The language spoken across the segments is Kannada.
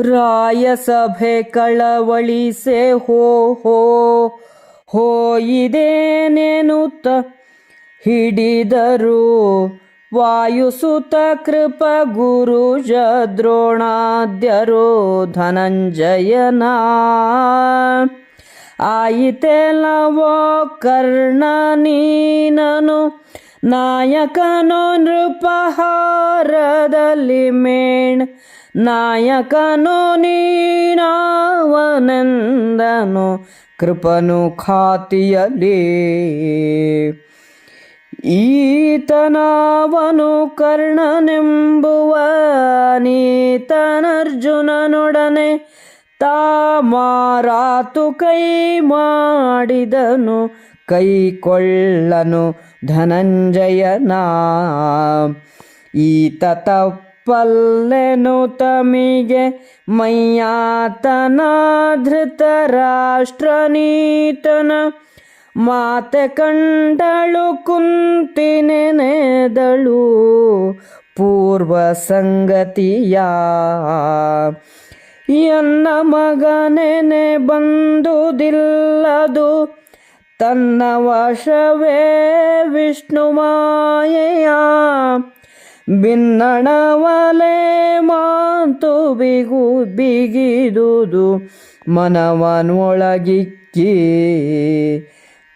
ರಾಯಸಭೆ ಕಳವಳಿಸೆ ಹೋ ಹೋ ಹೋ ಇದೇನೆನುತ್ತ ಹಿಡಿದರು? ವಾಯುಸುತ ಕೃಪ ಗುರುಜ ದ್ರೋಣಾದ್ಯರು ಧನಂಜಯನ? ಆಯಿತೆಲ್ಲವೋ ಕರ್ಣ ನೀನನು ನಾಯಕನೋ ನೃಪಹಾರದಲ್ಲಿ ಮೇಣ್ ನಾಯಕನು ನೀನಾವನಂದನು ಕೃಪನು ಖಾತಿಯಲಿ ಈತನಾವನು ಕರ್ಣನೆಂಬುವ ನೀತನರ್ಜುನನೊಡನೆ ತಾಮಾರಾತು ಕೈ ಮಾಡಿದನು ಕೈಕೊಳ್ಳನು ಧನಂಜಯನ. ಈತ ತಪ್ಪಲ್ಲೆನು ತಮಿಗೆ ಮಯ್ಯಾತನ ಧೃತರಾಷ್ಟ್ರನೀತನ ಮಾತೆ ಕಂಡಳು ಕುಂತಿನೆನೆದಳು ಪೂರ್ವ ಸಂಗತಿಯ. ಎನ್ನ ಮಗನೆನೆ ಬಂದುದಿಲ್ಲದು ತನ್ನ ವಶವೇ ವಿಷ್ಣು ಮಾಯೆಯ ಭಿನ್ನಣವಲೆ ಮಾತು ಬಿಗು ಬಿಗಿದುದು ಮನವನೊಳಗಿಕ್ಕಿ.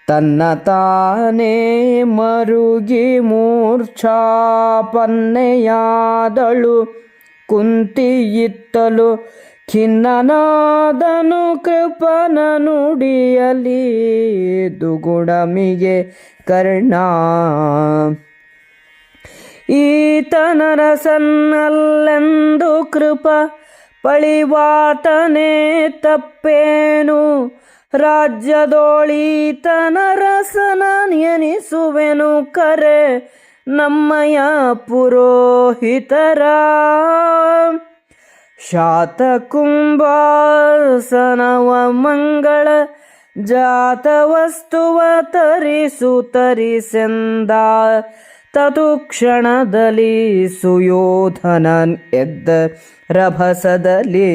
ತನ್ನ ತಾನೇ ಮರುಗಿ ಮೂರ್ಛಾಪನ್ನೆಯಾದಳು ಕುಂತಿಯಿತ್ತಲು ಖಿನ್ನನಾದನು ಕೃಪನ ನುಡಿಯಲಿ ದುಗುಡಮಿಗೆ ಕರ್ಣ. ಈತನರಸನ್ನಲ್ಲೆಂದು ಕೃಪ ಪಳಿವಾತನೇ ತಪ್ಪೇನು? ರಾಜ್ಯದೋಳೀತನರಸನ ಎನಿಸುವೆನು ಕರೆ ನಮ್ಮಯ ಪುರೋಹಿತರ. ಶಾತಕುಂಭಾಸನವ ಮಂಗಳ ಜಾತ ವಸ್ತುವ ತರಿಸು ತರಿಸೆಂದ ತದುಕ್ಷಣದಲ್ಲಿ ಸುಯೋಧನನ್ ಎದ್ದ ರಭಸದಲ್ಲಿ.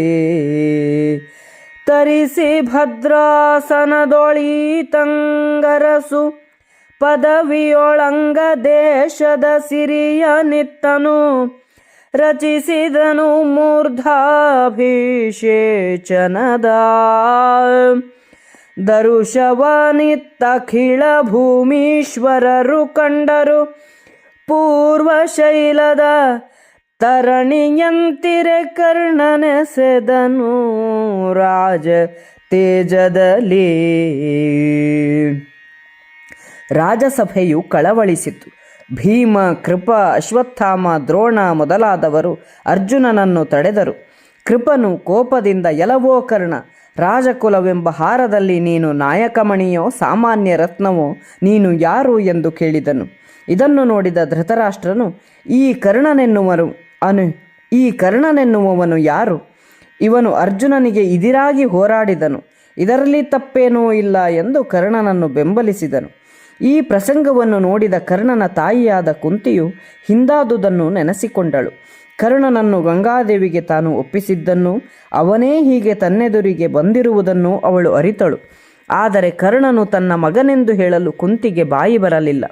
ತರಿಸಿ ಭದ್ರಾಸನದೊಳೀತಂಗರಸು ಪದವಿಯೊಳಂಗ ದೇಶದ ಸಿರಿಯ ನಿತ್ತನು ರಚಿಸಿದನು ಮೂರ್ಧಾಭಿಷೇಚನದ. ದರುಶವನಿತ್ತಖಿಳ ಭೂಮೀಶ್ವರರು ಕಂಡರು. ಪೂರ್ವಶೈಲದ ತರಣಿಯಂತಿರೆ ಕರ್ಣನೆಸೆದನು ರಾಜ ತೇಜದಲ್ಲಿ. ರಾಜಸಭೆಯು ಕಳವಳಿಸಿತು. ಭೀಮ, ಕೃಪ, ಅಶ್ವತ್ಥಾಮ, ದ್ರೋಣ ಮೊದಲಾದವರು ಅರ್ಜುನನನ್ನು ತಡೆದರು. ಕೃಪನು ಕೋಪದಿಂದ ಎಲವೋ ಕರ್ಣ, ರಾಜಕುಲವೆಂಬ ಹಾರದಲ್ಲಿ ನೀನು ನಾಯಕಮಣಿಯೋ, ಸಾಮಾನ್ಯ ರತ್ನವೋ, ನೀನು ಯಾರು ಎಂದು ಕೇಳಿದನು. ಇದನ್ನು ನೋಡಿದ ಧೃತರಾಷ್ಟ್ರನು, ಈ ಕರ್ಣನೆನ್ನುವರು, ಅನು, ಈ ಕರ್ಣನೆನ್ನುವವನು ಯಾರು? ಇವನು ಅರ್ಜುನನಿಗೆ ಇದಿರಾಗಿ ಹೋರಾಡಿದನು. ಇದರಲ್ಲಿ ತಪ್ಪೇನೂ ಇಲ್ಲ ಎಂದು ಕರ್ಣನನ್ನು ಬೆಂಬಲಿಸಿದನು. ಈ ಪ್ರಸಂಗವನ್ನು ನೋಡಿದ ಕರ್ಣನ ತಾಯಿಯಾದ ಕುಂತಿಯು ಹಿಂದಾದುದನ್ನು ನೆನೆಸಿಕೊಂಡಳು. ಕರ್ಣನನ್ನು ಗಂಗಾದೇವಿಗೆ ತಾನು ಒಪ್ಪಿಸಿದ್ದನ್ನು, ಅವನೇ ಹೀಗೆ ತನ್ನೆದುರಿಗೆ ಬಂದಿರುವುದನ್ನು ಅವಳು ಅರಿತಳು. ಆದರೆ ಕರ್ಣನು ತನ್ನ ಮಗನೆಂದು ಹೇಳಲು ಕುಂತಿಗೆ ಬಾಯಿ ಬರಲಿಲ್ಲ.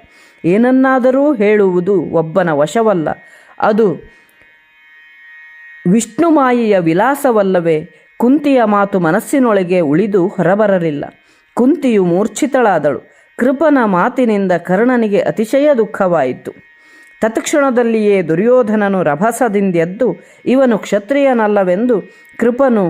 ಏನನ್ನಾದರೂ ಹೇಳುವುದು ಒಬ್ಬನ ವಶವಲ್ಲ. ಅದು ವಿಷ್ಣುಮಾಯಿಯ ವಿಲಾಸವಲ್ಲವೇ? ಕುಂತಿಯ ಮಾತು ಮನಸ್ಸಿನೊಳಗೆ ಉಳಿದು ಹೊರಬರಲಿಲ್ಲ. ಕುಂತಿಯು ಮೂರ್ಛಿತಳಾದಳು. ಕೃಪನ ಮಾತಿನಿಂದ ಕರ್ಣನಿಗೆ ಅತಿಶಯ ದುಃಖವಾಯಿತು. ತತ್ಕ್ಷಣದಲ್ಲಿಯೇ ದುರ್ಯೋಧನನು ರಭಸದಿಂದೆದ್ದು ಇವನು ಕ್ಷತ್ರಿಯನಲ್ಲವೆಂದು ಕೃಪನು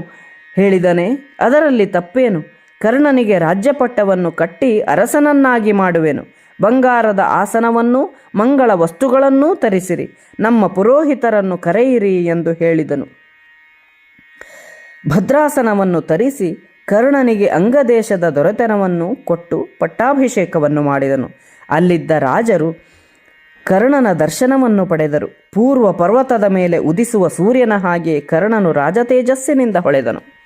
ಹೇಳಿದನೆ. ಅದರಲ್ಲಿ ತಪ್ಪೇನು? ಕರ್ಣನಿಗೆ ರಾಜ್ಯಪಟ್ಟವನ್ನು ಕಟ್ಟಿ ಅರಸನನ್ನಾಗಿ ಮಾಡುವೆನು. ಬಂಗಾರದ ಆಸನವನ್ನೂ, ಮಂಗಳ ವಸ್ತುಗಳನ್ನೂ ತರಿಸಿರಿ. ನಮ್ಮ ಪುರೋಹಿತರನ್ನು ಕರೆಯಿರಿ ಎಂದು ಹೇಳಿದನು. ಭದ್ರಾಸನವನ್ನು ತರಿಸಿ ಕರ್ಣನಿಗೆ ಅಂಗದೇಶದ ದೊರೆತನವನ್ನು ಕೊಟ್ಟು ಪಟ್ಟಾಭಿಷೇಕವನ್ನು ಮಾಡಿದನು. ಅಲ್ಲಿದ್ದ ರಾಜರು ಕರ್ಣನ ದರ್ಶನವನ್ನು ಪಡೆದರು. ಪೂರ್ವ ಪರ್ವತದ ಮೇಲೆ ಉದಿಸುವ ಸೂರ್ಯನ ಹಾಗೆ ಕರ್ಣನು ರಾಜತೇಜಸ್ಸಿನಿಂದ ಹೊಳೆದನು.